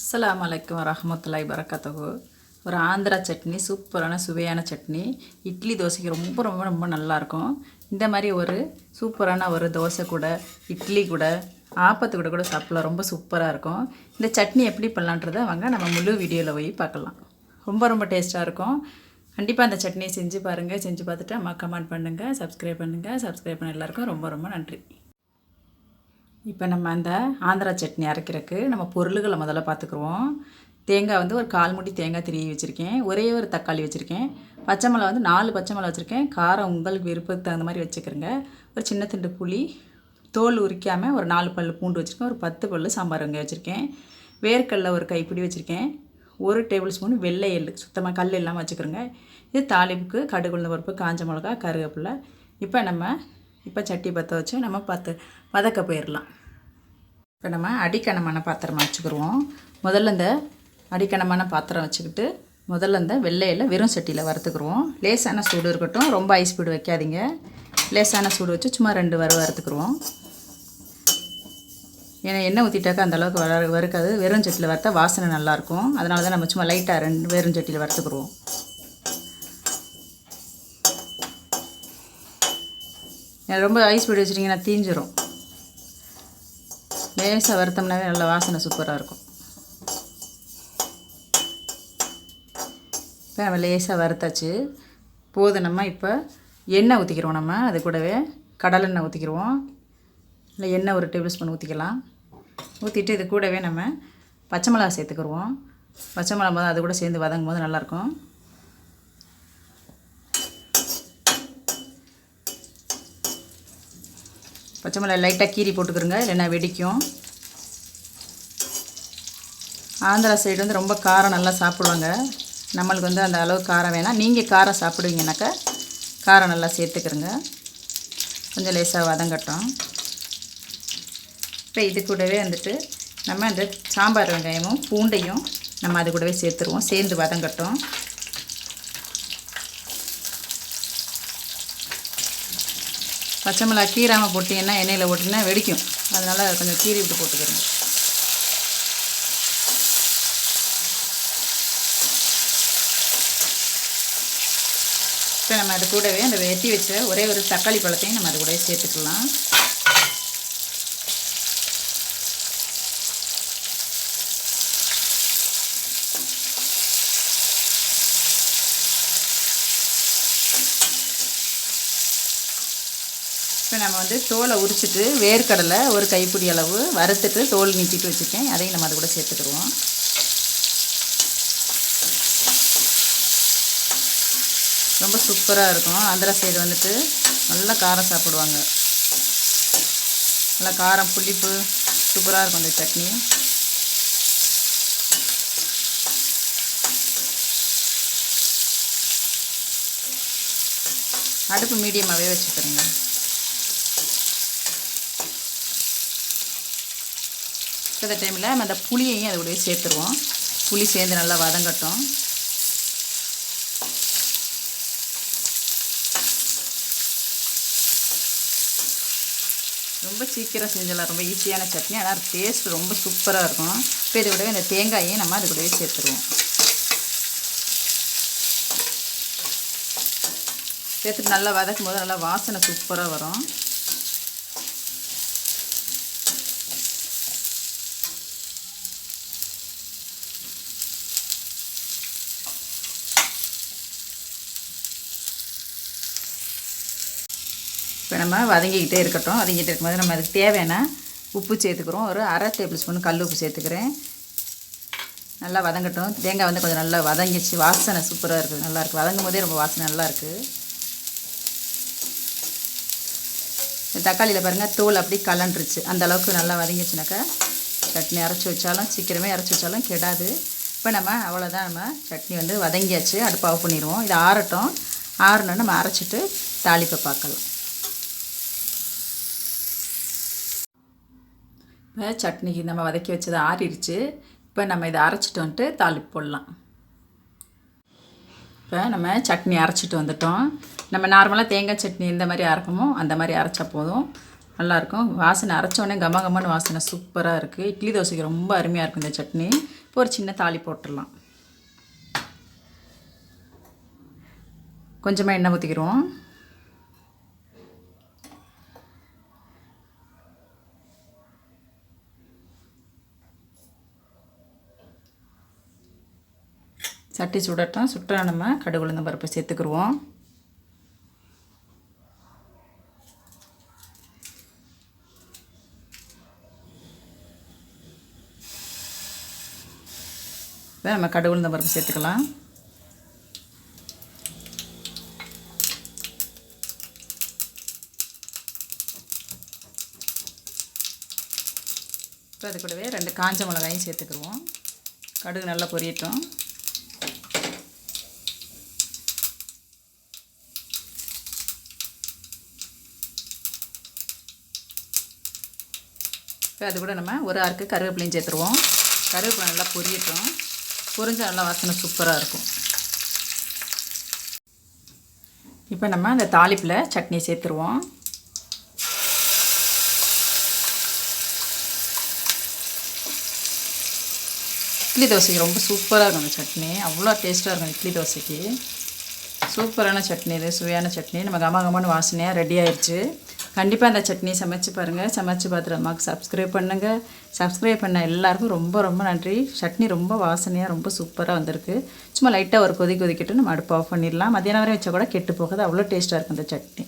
அஸ்லாம் அலைக்கும் ரஹமத்துல்லாய் வரகாத்துஹு. ஒரு ஆந்திரா சட்னி சூப்பரான சுவையான சட்னி. இட்லி தோசைக்கு ரொம்ப ரொம்ப ரொம்ப நல்லாயிருக்கும் இந்த மாதிரி ஒரு சூப்பரான ஒரு தோசை கூட இட்லி கூட ஆப்பத்து கூட கூட சாப்பிடலாம். ரொம்ப சூப்பராக இருக்கும் இந்த சட்னி எப்படி பண்ணலான்றதை வாங்க நம்ம முழு வீடியோவில் போய் பார்க்கலாம். ரொம்ப ரொம்ப டேஸ்ட்டாக இருக்கும் கண்டிப்பாக அந்த சட்னியை செஞ்சு பாருங்கள் செஞ்சு பார்த்துட்டு அம்மா கமெண்ட் பண்ணுங்கள் சப்ஸ்கிரைப் பண்ணுங்கள் சப்ஸ்கிரைப் பண்ண எல்லாருக்கும் ரொம்ப ரொம்ப நன்றி. இப்போ நம்ம அந்த ஆந்திரா சட்னி அரைக்கிறதுக்கு நம்ம பொருள்களை முதல்ல பார்த்துக்குருவோம். தேங்காய் வந்து ஒரு கால் முடி தேங்காய் திருவி வச்சுருக்கேன். ஒரே ஒரு தக்காளி வச்சுருக்கேன். பச்சை மிளகா வந்து நாலு பச்சை மிளகா வச்சுருக்கேன். காரம் உங்களுக்கு விருப்பத்துக்கு தகுந்த மாதிரி வச்சுக்கிறேங்க ஒரு சின்ன துண்டு புளி தோல் உரிக்காமல் ஒரு நாலு பல் பூண்டு வச்சுருக்கேன். ஒரு பத்து பல் சாம்பார் வெங்காயம் வச்சுருக்கேன். வேர்க்கடலை ஒரு கைப்பிடி வச்சுருக்கேன். ஒரு டேபிள் ஸ்பூன் வெள்ளை எள்ளு சுத்தமாக கல் இல்லாமல் வச்சுக்கிறோங்க இது தாளிப்புக்கு கடுகுள்ள பருப்பு காஞ்ச மிளகா கருவேப்பிலை. இப்போ நம்ம இப்போ சட்டி பற்ற வச்சு நம்ம பார்த்து வதக்க போயிடலாம் இப்போ நம்ம அடிக்கணமான பாத்திரமாக வச்சுக்கிடுவோம் முதல்ல இந்த அடிக்கணமான பாத்திரம் வச்சுக்கிட்டு முதல்ல இந்த வெள்ளையில் வெறும் சட்டியில் வறுத்துக்குருவோம். லேசான சூடு இருக்கட்டும். ரொம்ப ஐஸ் ஸ்பீடு வைக்காதீங்க. லேசான சூடு வச்சு சும்மா ரெண்டு வறு வறுத்துக்குருவோம். ஏன்னா எண்ணெய் ஊற்றிட்டாக்கா அந்த அளவுக்கு வர வறுக்காது. வெறும் சட்டியில் வறுத்தா வாசனை நல்லாயிருக்கும். அதனால தான் நம்ம சும்மா லைட்டாக ரெண்டு வெறும் சட்டியில் வறுத்துக்குருவோம். ரொம்ப ஐஸ் ஸ்பீடு வச்சுட்டிங்கன்னா தீஞ்சிரும். லேசாக வறுத்தோம்னாவே நல்ல வாசனை சூப்பராக இருக்கும். இப்போ நம்ம லேசாக வறுத்தாச்சு. போதும் நம்ம இப்போ எண்ணெய் ஊற்றிக்கிறோம் நம்ம. அது கூடவே கடலெண்ணெய் ஊற்றிக்கிடுவோம் இல்லை எண்ணெய் ஒரு டேபிள் ஸ்பூன் ஊற்றிக்கலாம் ஊற்றிட்டு இது கூடவே நம்ம பச்சை மிளகா சேர்த்துக்கிடுவோம் பச்சை மிளகா போது அது கூட சேர்ந்து வதங்கும் போது நல்லாயிருக்கும் பச்சை மிளகாய் லைட்டாக கீரி போட்டுக்கிறோங்க இல்லைன்னா வெடிக்கும். ஆந்திரா சைடு வந்து ரொம்ப காரம் நல்லா சாப்பிடுவாங்க. நம்மளுக்கு வந்து அந்த அளவு காரம் வேணாம். நீங்கள் காரம் சாப்பிடுவீங்கனாக்கா காரம் நல்லா சேர்த்துக்கிறோங்க. கொஞ்சம் லேசாக வதங்கட்டும் இப்போ இது கூடவே வந்துட்டு நம்ம அந்த சாம்பார் வெங்காயமும் பூண்டையும் நம்ம அது கூடவே சேர்த்துருவோம். சேர்ந்து வதங்கட்டும் பச்சை மிளகா கீராமல் போட்டிங்கன்னா எண்ணெயில் போட்டிங்கன்னா வெடிக்கும். அதனால் கொஞ்சம் கீறி விட்டு போட்டுக்கிறேன். இப்போ நம்ம அது கூடவே அந்த வெட்டி வச்ச ஒரே ஒரு தக்காளி பழத்தையும் நம்ம அது கூடவே சேர்த்துக்கலாம். நம்ம வந்து தோலை உரிச்சிட்டு வேர்க்கடலை ஒரு கைப்பிடி அளவு வறுத்துட்டு தோல் நீட்டிட்டு வச்சுருக்கேன். அதையும் நம்ம அது கூட சேர்த்துக்கிடுவோம். ரொம்ப சூப்பராக இருக்கும். ஆந்திரா சைடு வந்துட்டு நல்லா காரம் சாப்பிடுவாங்க. நல்லா காரம் புளிப்பு சூப்பராக இருக்கும் இந்த சட்னி. அடுப்பு மீடியமாகவே வச்சுக்கிறேங்க. இந்த டைமில் நம்ம அந்த புளியையும் அது கூட சேர்த்துருவோம். புளி சேர்ந்து நல்லா வதங்கட்டும். ரொம்ப சீக்கிரம் செஞ்சிடலாம். ரொம்ப ஈஸியான சட்னி. ஆனால் டேஸ்ட் ரொம்ப சூப்பராக இருக்கும். இப்போ இது கூடவே இந்த தேங்காயையும் நம்ம அது கூடவே சேர்த்துருவோம். சேர்த்துட்டு நல்லா வதக்கும் போது நல்லா வாசனை சூப்பராக வரும். நம்ம வதங்கிக்கிட்டே இருக்கட்டும். வதங்கிட்டு இருக்கும்போது நம்ம அதுக்கு தேவையான உப்பு சேர்த்துக்கிறோம். ஒரு அரை டேபிள் ஸ்பூன் கல் உப்பு சேர்த்துக்கிறேன். நல்லா வதங்கட்டும். தேங்காய் வந்து கொஞ்சம் நல்லா வதங்கிச்சு வாசனை சூப்பராக இருக்குது. நல்லாயிருக்கு வதங்கும் போதே ரொம்ப வாசனை நல்லாயிருக்கு இந்த தக்காளியில் பாருங்கள் தோல் அப்படி கலண்டுருச்சு அந்த அளவுக்கு நல்லா வதங்கிச்சுனாக்கா சட்னி அரைச்சி வச்சாலும் சீக்கிரமே அரைச்சி வச்சாலும் கெடாது. இப்போ நம்ம அவ்வளோதான் நம்ம சட்னி வந்து வதங்கியாச்சு. அடுப்பு ஆஃப் பண்ணிடுவோம். இது ஆறட்டும். ஆறணும்னு நம்ம அரைச்சிட்டு தாளிப்பை பார்க்கலாம். சட்னிக்கு நம்ம வதக்கி வச்சது ஆறிடுச்சு இப்போ நம்ம இதை அரைச்சிட்டு வந்துட்டு தாளிப்பு போடலாம். இப்போ நம்ம சட்னி அரைச்சிட்டு வந்துட்டோம். நம்ம நார்மலாக தேங்காய் சட்னி இந்த மாதிரி அரைப்போமோ அந்த மாதிரி அரைச்சா போதும். நல்லாயிருக்கும் வாசனை அரைச்சோடனே கம கமன்னு வாசனை சூப்பராக இருக்குது இட்லி தோசைக்கு ரொம்ப அருமையாக இருக்கும் இந்த சட்னி. இப்போ ஒரு சின்ன தாளி போட்டுடலாம். கொஞ்சமாக எண்ணெய் ஊற்றிக்கிறோம் சட்டி சுடட்டும். சுட்டா நம்ம கடுகு உளுந்தம் பருப்பு சேர்த்துக்குருவோம். இப்போ நம்ம கடுகு உளுந்தம் பருப்பு சேர்த்துக்கலாம். இப்போ அது கூடவே ரெண்டு காஞ்ச மிளகாயும் சேர்த்துக்குருவோம். கடுகு நல்லா பொரியட்டும். இப்போ அது கூட நம்ம ஒரு ஆறுக்கு கருவேப்பிலையும் சேர்த்துருவோம். கருவேப்பிலை நல்லா பொரியட்டும். பொரிஞ்சால் நல்லா வாசனை சூப்பராக இருக்கும். இப்போ நம்ம அந்த தாளிப்பில் சட்னி சேர்த்துருவோம். இட்லி தோசைக்கு ரொம்ப சூப்பராக இருக்கும் அந்த சட்னி. அவ்வளோ டேஸ்ட்டாக இருக்கும் இட்லி தோசைக்கு. சூப்பரான சட்னி இது சுவையான சட்னி. நம்ம கம கமன்னு வாசனையாக ரெடி ஆயிடுச்சு கண்டிப்பாக அந்த சட்னி சமைச்சு பாருங்கள் சமைச்சு பார்த்துட்டு அம்மாவுக்கு சப்ஸ்கிரைப் பண்ணுங்கள் சப்ஸ்கிரைப் பண்ண எல்லாருக்கும் ரொம்ப ரொம்ப நன்றி. சட்னி ரொம்ப வாசனையாக ரொம்ப சூப்பராக வந்திருக்கு. சும்மா லைட்டாக ஒரு கொதி கொதிக்கிட்டு நம்ம அடுப்பு ஆஃப் பண்ணிடலாம். மதியானம் வரை வச்சா கூட கெட்டு போகாது. அவ்வளோ டேஸ்ட்டாக இருக்கும் அந்த சட்னி.